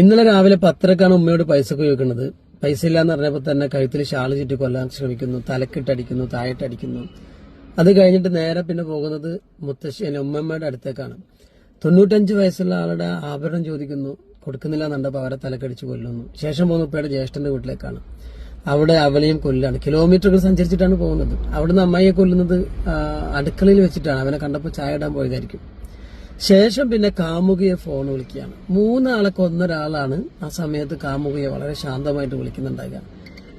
ഇന്നലെ രാവിലെ പത്തരക്കാണ് ഉമ്മയോട് പൈസ ചോദിക്കുന്നത്. പൈസ ഇല്ലാന്ന് പറഞ്ഞപ്പോൾ തന്നെ കഴുത്തിൽ ഷാൾ ചുറ്റി കൊല്ലാൻ ശ്രമിക്കുന്നു തലക്കിട്ടടിക്കുന്നു താഴെട്ടടിക്കുന്നു. അത് കഴിഞ്ഞിട്ട് നേരെ പിന്നെ പോകുന്നത് മുത്തശ്ശി അല്ലെ ഉമ്മമ്മയുടെ അടുത്തേക്കാണ്. തൊണ്ണൂറ്റഞ്ച് വയസ്സുള്ള ആളുടെ ആഭരണം ചോദിക്കുന്നു കൊടുക്കുന്നില്ല എന്നുണ്ടപ്പോൾ അവരെ തലക്കടിച്ച് കൊല്ലുന്നു. ശേഷം പോകുന്ന ഉപ്പയുടെ ജ്യേഷ്ഠന്റെ വീട്ടിലേക്കാണ്. അവിടെ അവളെയും കൊല്ലാണ്. കിലോമീറ്ററുകൾ സഞ്ചരിച്ചിട്ടാണ് പോകുന്നത്. അവിടുന്ന് അമ്മായിയെ കൊല്ലുന്നത് അടുക്കളയിൽ വെച്ചിട്ടാണ്. അവനെ കണ്ടപ്പോൾ ചായ ഇടാൻ പോയതായിരിക്കും. ശേഷം പിന്നെ കാമുകിയെ ഫോൺ വിളിക്കുകയാണ്. മൂന്നാളെ കൊന്നൊരാളാണ് ആ സമയത്ത് കാമുകിയെ വളരെ ശാന്തമായിട്ട് വിളിക്കുന്നുണ്ടാകുക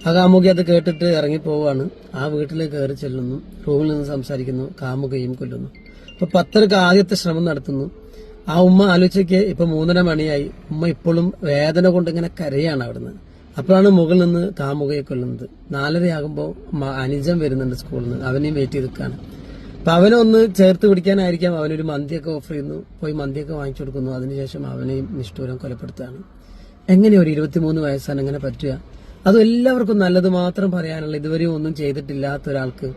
ആ കാമുകി അത് കേട്ടിട്ട് ഇറങ്ങിപ്പോവാണ്. ആ വീട്ടിലേക്ക് കയറി ചെല്ലുന്നു. റൂമിൽ നിന്ന് സംസാരിക്കുന്നു. കാമുകയും കൊല്ലുന്നു. അപ്പൊ പത്തരക്ക് ആദ്യത്തെ ശ്രമം നടത്തുന്നു. ആ ഉമ്മ ആലോചിക്ക് ഇപ്പൊ മൂന്നര മണിയായി. ഉമ്മ ഇപ്പോഴും വേദന കൊണ്ട് ഇങ്ങനെ കരയാണ് അവിടുന്ന്. അപ്പോഴാണ് മുകളിൽ നിന്ന് കാമുകയെ കൊല്ലുന്നത്. നാലരയാകുമ്പോൾ അനുജം വരുന്നുണ്ട് സ്കൂളിൽ നിന്ന്. അവനെയും വെയിറ്റ് ചെയ്ത് നിൽക്കുകയാണ്. അപ്പൊ അവനെ ഒന്ന് ചേർത്ത് പിടിക്കാനായിരിക്കാം അവനൊരു മന്തിയൊക്കെ ഓഫർ ചെയ്യുന്നു. പോയി മന്തിയൊക്കെ വാങ്ങിച്ചു കൊടുക്കുന്നു. അതിനുശേഷം അവനെയും നിഷ്ഠൂരം കൊലപ്പെടുത്താണ് എങ്ങനെ ഒരു ഇരുപത്തിമൂന്ന് വയസ്സാണ് എങ്ങനെ പറ്റുക? അതും എല്ലാവർക്കും നല്ലത് മാത്രം പറയാനുള്ള ഇതുവരെ ഒന്നും ചെയ്തിട്ടില്ലാത്ത ഒരാൾക്ക്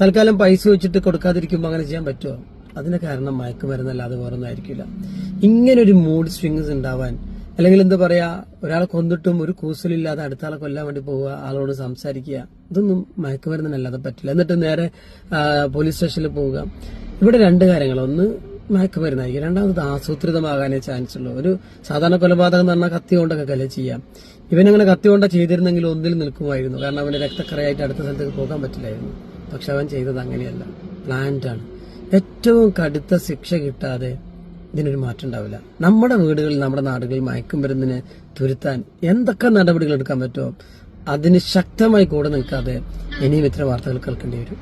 തൽക്കാലം പൈസ വെച്ചിട്ട് കൊടുക്കാതിരിക്കുമ്പോൾ അങ്ങനെ ചെയ്യാൻ പറ്റുമോ? അതിന് കാരണം മയക്കുമരുന്നല്ലാതെ വേറെ ഒന്നും ആയിരിക്കില്ല. ഇങ്ങനെ ഒരു മൂഡ് സ്വിങ്സ് ഉണ്ടാവാൻ അല്ലെങ്കിൽ എന്താ പറയാ ഒരാളെ കൊന്നിട്ടും ഒരു കൂസലില്ലാതെ അടുത്ത ആളെ കൊല്ലാൻ വേണ്ടി പോവുക ആളോട് സംസാരിക്കുക ഇതൊന്നും മയക്കുമരുന്നിനല്ലാതെ പറ്റില്ല. എന്നിട്ട് നേരെ പോലീസ് സ്റ്റേഷനിൽ പോവുക. ഇവിടെ രണ്ട് കാര്യങ്ങൾ. ഒന്ന് മയക്കുമരുന്നായിരിക്കും. രണ്ടാമത് ആസൂത്രിതമാകാനേ ചാൻസ് ഉള്ളൂ. ഒരു സാധാരണ കൊലപാതകം എന്ന് പറഞ്ഞാൽ കത്തി കൊണ്ടൊക്കെ കല ചെയ്യാം. ഇവനങ്ങനെ കത്തി കൊണ്ട ചെയ്തിരുന്നെങ്കിൽ ഒന്നിൽ നിൽക്കുമായിരുന്നു. കാരണം അവന് രക്തക്കറയായിട്ട് അടുത്ത സ്ഥലത്തേക്ക് പോകാൻ പറ്റില്ലായിരുന്നു. പക്ഷെ അവൻ ചെയ്തത് അങ്ങനെയല്ല. പ്ലാന്റ് ആണ്. ഏറ്റവും കടുത്ത ശിക്ഷ കിട്ടാതെ ഇതിനൊരു മാറ്റം ഉണ്ടാവില്ല. നമ്മുടെ വീടുകളിൽ നമ്മുടെ നാടുകളിൽ മയക്കും മരുന്നിനെ തുരുത്താൻ എന്തൊക്കെ നടപടികൾ എടുക്കാൻ പറ്റുമോ അതിന് ശക്തമായി കൂടെ നിൽക്കാതെ ഇനിയും ഇത്തരം വാർത്തകൾ കേൾക്കേണ്ടി വരും.